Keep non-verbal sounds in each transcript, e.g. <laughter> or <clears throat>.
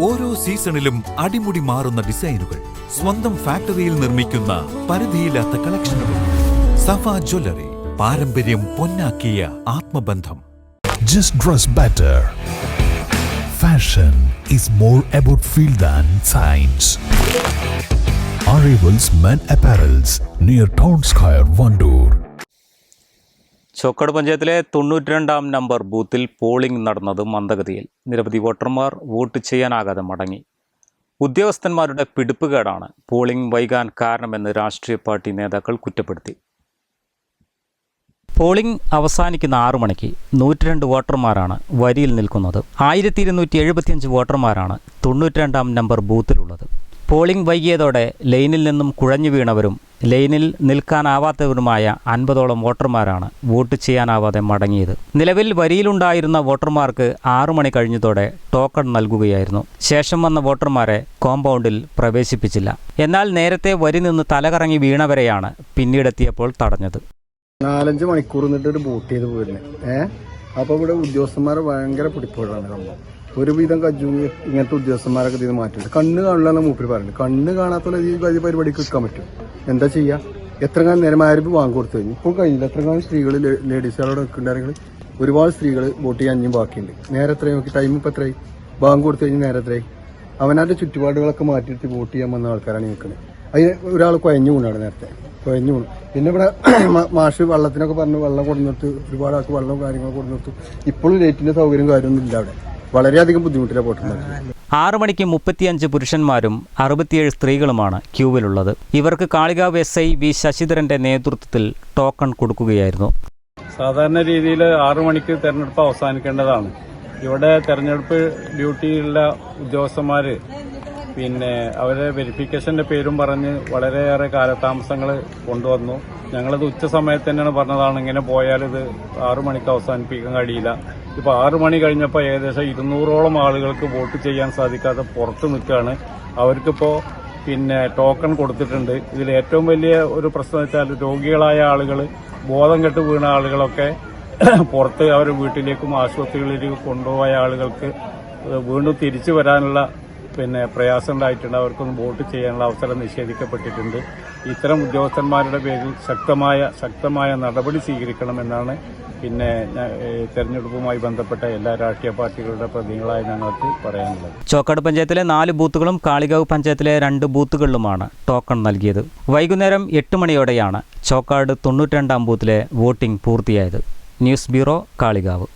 ഓരോ സീസണിലും അടിമുടി മാറുന്ന ഡിസൈനുകൾ സ്വന്തം ഫാക്ടറിയിൽ നിർമ്മിക്കുന്ന പരിധിയില്ലാത്ത കളക്ഷനുകൾ സഫ ജ്വല്ലറി പാരമ്പര്യം പൊന്നാക്കിയ ആത്മബന്ധം Just dress better. Fashion is more about feel than science. Arrivals Men Apparels near Town Square, Vandoor. Chokkad പഞ്ചായത്തിലെ തൊണ്ണൂറ്റിരണ്ടാം നമ്പർ ബൂത്തിൽ പോളിംഗ് നടന്നത് മന്ദഗതിയിൽ. നിരവധി വോട്ടർമാർ വോട്ട് ചെയ്യാനാകാതെ മടങ്ങി. ഉദ്യോഗസ്ഥന്മാരുടെ പിടിപ്പുകേടാണ് പോളിംഗ് വൈകാൻ കാരണമെന്ന് രാഷ്ട്രീയ പാർട്ടി നേതാക്കൾ കുറ്റപ്പെടുത്തി. പോളിംഗ് അവസാനിക്കുന്ന ആറു മണിക്ക് നൂറ്റിരണ്ട് വോട്ടർമാരാണ് വരിയിൽ നിൽക്കുന്നത്. ആയിരത്തി ഇരുന്നൂറ്റി എഴുപത്തിയഞ്ച് വോട്ടർമാരാണ് തൊണ്ണൂറ്റിരണ്ടാം നമ്പർ ബൂത്തിലുള്ളത്. പോളിംഗ് വൈകിയതോടെ ലൈനിൽ നിന്നും കുഴഞ്ഞു വീണവരും ലൈനിൽ നിൽക്കാനാവാത്തവരുമായ അൻപതോളം വോട്ടർമാരാണ് വോട്ട് ചെയ്യാനാവാതെ മടങ്ങിയത്. നിലവിൽ വരിയിലുണ്ടായിരുന്ന വോട്ടർമാർക്ക് ആറു മണി കഴിഞ്ഞതോടെ ടോക്കൺ നൽകുകയായിരുന്നു. ശേഷം വന്ന വോട്ടർമാരെ കോമ്പൗണ്ടിൽ പ്രവേശിപ്പിച്ചില്ല. എന്നാൽ നേരത്തെ വരി നിന്ന് തലകറങ്ങി വീണവരെയാണ് പിന്നീടെത്തിയപ്പോൾ തടഞ്ഞത്. നാലഞ്ച് മണിക്കൂർ നിന്നിട്ട് ഒരു ബോട്ട് ചെയ്ത് പോയിരുന്നു. ഏഹ് അപ്പൊ ഇവിടെ ഉദ്യോഗസ്ഥന്മാരെ ഭയങ്കര പിടിപ്പോഴാണ് സംഭവം. ഒരുവിധം കജ്ജു ഇങ്ങനത്തെ ഉദ്യോഗസ്ഥന്മാരൊക്കെ ഇതിന് മാറ്റിട്ടുണ്ട് കണ്ണ് കാണില്ലെന്ന് മൂപ്പര് പറയുന്നത്. കണ്ണ് കാണാത്തോളം ഈ പരിപാടിക്ക് നിൽക്കാൻ പറ്റും. എന്താ ചെയ്യാ? എത്ര കാലം നേരം ആരും വാങ്ങി കൊടുത്തു കഴിഞ്ഞു. ഇപ്പോൾ കഴിഞ്ഞില്ല. എത്ര കാലം സ്ത്രീകൾ ലേഡീസുകളോട് നിൽക്കുന്നുണ്ടെങ്കിൽ ഒരുപാട് സ്ത്രീകൾ വോട്ട് ചെയ്യാൻ അഞ്ഞും ബാക്കിയുണ്ട്. നേരെ എത്രയും നോക്കി? ടൈം ഇപ്പം എത്രയായി? ബാങ്ക് കൊടുത്തു കഴിഞ്ഞ് നേരെ എത്രയായി? അവനാരുടെ ചുറ്റുപാടുകളൊക്കെ മാറ്റിയിട്ട് വോട്ട് ചെയ്യാൻ വന്ന ആൾക്കാരാണ് നിൽക്കുന്നത്. അതിന് ഒരാൾ കുഴഞ്ഞു കൊണ്ടാണ് നേരത്തെ. കുഴഞ്ഞു കൂടും പിന്നെ ഇവിടെ <clears throat> മാഷ് വെള്ളത്തിനൊക്കെ പറഞ്ഞ് വെള്ളം കൊടുന്നിട്ട് ഒരുപാട് ആൾക്ക് വെള്ളവും കാര്യങ്ങളൊക്കെ കൊടുന്നിട്ട് ഇപ്പോഴും ലൈറ്റിന്റെ സൗകര്യം കാര്യമൊന്നും ഇല്ല അവിടെ. വളരെയധികം ബുദ്ധിമുട്ടിലാണ് പോട്ടുന്നത് ആറു മണിക്ക് മുപ്പത്തിയഞ്ച് പുരുഷന്മാരും അറുപത്തിയേഴ് സ്ത്രീകളുമാണ് ക്യൂവിലുള്ളത്. ഇവർക്ക് കാളികാവ് എസ് ഐ വി ശശിധരന്റെ നേതൃത്വത്തിൽ ടോക്കൺ കൊടുക്കുകയായിരുന്നു. സാധാരണ രീതിയിൽ ആറു മണിക്ക് തെരഞ്ഞെടുപ്പ് അവസാനിക്കേണ്ടതാണ്. ഇവിടെ തെരഞ്ഞെടുപ്പ് ഡ്യൂട്ടിയിലുള്ള ഉദ്യോഗസ്ഥന്മാർ പിന്നെ അവരെ വെരിഫിക്കേഷന്റെ പേരും പറഞ്ഞ് വളരെയേറെ കാലതാമസങ്ങൾ കൊണ്ടുവന്നു. ഞങ്ങളത് ഉച്ച സമയത്ത് തന്നെയാണ് പറഞ്ഞതാണ് ഇങ്ങനെ പോയാൽ ഇത് ആറു മണിക്ക് അവസാനിപ്പിക്കാൻ കഴിയില്ല. ഇപ്പൊ ആറു മണി കഴിഞ്ഞപ്പോൾ ഏകദേശം ഇരുന്നൂറോളം ആളുകൾക്ക് വോട്ട് ചെയ്യാൻ സാധിക്കാതെ പുറത്ത് നിൽക്കുകയാണ് അവർക്കിപ്പോ പിന്നെ ടോക്കൺ കൊടുത്തിട്ടുണ്ട്. ഇതിൽ ഏറ്റവും വലിയ ഒരു പ്രശ്നം വെച്ചാൽ രോഗികളായ ആളുകൾ ബോധം കെട്ട് വീണ ആളുകളൊക്കെ <clears throat> പുറത്ത് അവർ വീട്ടിലേക്കും ആശുപത്രികളിലേക്കും കൊണ്ടുപോയ ആളുകൾക്ക് വീണ്ടും തിരിച്ചു വരാനുള്ള പിന്നെ പ്രയാസം ഉണ്ടായിട്ടുണ്ട്. അവർക്കൊന്നും വോട്ട് ചെയ്യാനുള്ള അവസരം നിഷേധിക്കപ്പെട്ടിട്ടുണ്ട്. ഇത്തരം ഉദ്യോഗസ്ഥന്മാരുടെ പേരിൽ ശക്തമായ ശക്തമായ നടപടി സ്വീകരിക്കണമെന്നാണ് പിന്നെ തെരഞ്ഞെടുപ്പുമായി ബന്ധപ്പെട്ട എല്ലാ രാഷ്ട്രീയ പാർട്ടികളുടെ പ്രതിനിധികളായി ഞങ്ങൾക്ക് പറയാനുള്ളത്. ചോക്കാട് പഞ്ചായത്തിലെ നാല് ബൂത്തുകളും കാളികാവ് പഞ്ചായത്തിലെ രണ്ട് ബൂത്തുകളിലുമാണ് ടോക്കൺ നൽകിയത്. വൈകുന്നേരം എട്ട് മണിയോടെയാണ് ചോക്കാട് തൊണ്ണൂറ്റിരണ്ടാം ബൂത്തിലെ വോട്ടിംഗ് പൂർത്തിയായത്. News bureau Kalikavu.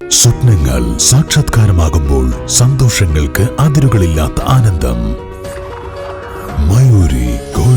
സ്വപ്നങ്ങൾ സാക്ഷാത്കാരമാകുമ്പോൾ സന്തോഷങ്ങൾക്ക് അതിരുകളില്ലാത്ത ആനന്ദം. Mayoori